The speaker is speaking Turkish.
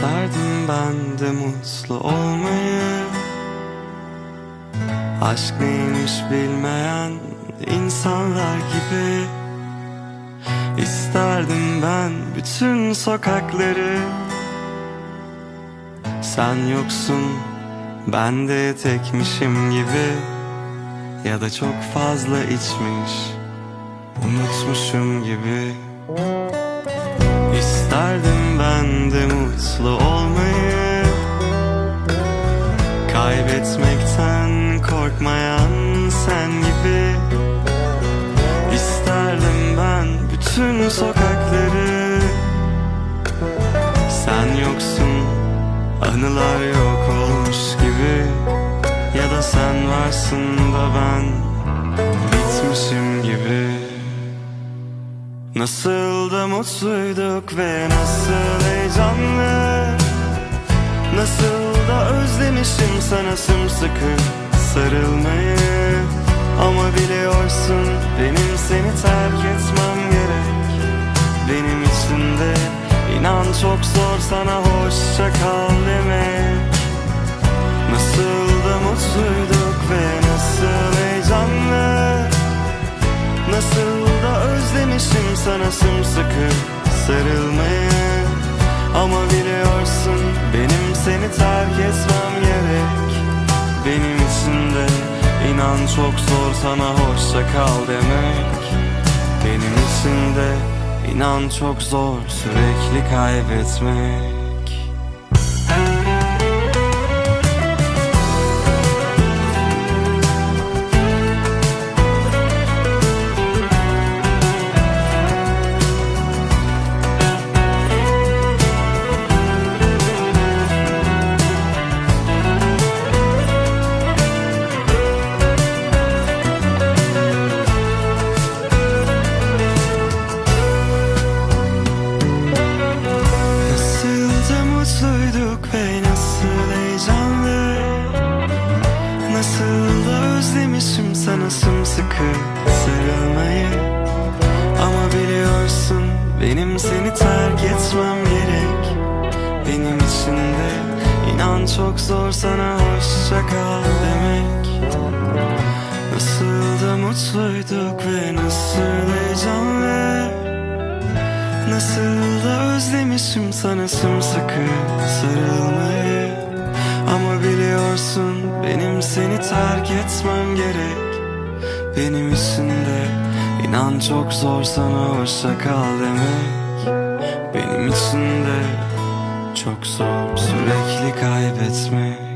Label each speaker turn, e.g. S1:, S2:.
S1: İsterdim ben de mutlu olmayı. Aşk neymiş bilmeyen insanlar gibi. İsterdim ben bütün sokakları. Sen yoksun ben de tekmişim gibi. Ya da çok fazla içmiş Unutmuşum gibi. İsterdim mutlu olmayı Kaybetmekten korkmayan sen gibi İsterdim ben bütün sokakları. Sen yoksun anılar yok olmuş gibi Ya da sen varsın da ben Nasıl da mutluyduk ve nasıl heyecanlı. Nasıl da özlemişim sana sımsıkı sarılmayı. Ama biliyorsun benim seni terk etmem gerek. Benim için de inan çok zor sana hoşça kal sana sımsıkı sarılmayı Ama biliyorsun benim seni terk etmem gerek. Benim için de inan çok zor sana hoşça kal demek. Benim için de inan çok zor sürekli kaybetmek Nasıl da özlemişim sana sımsıkı sarılmayı? Ama biliyorsun benim seni terk etmem gerek. Benim için de inan çok zor sana hoşça kal demek. Nasıl da mutluyduk ve nasıl heyecanlı. Nasıl da özlemişim sana sımsıkı sarılmayı. Ama biliyorsun benim seni terk etmem gerek. Benim için de inan çok zor sana hoşça kal demek. Benim için de çok zor sürekli kaybetmek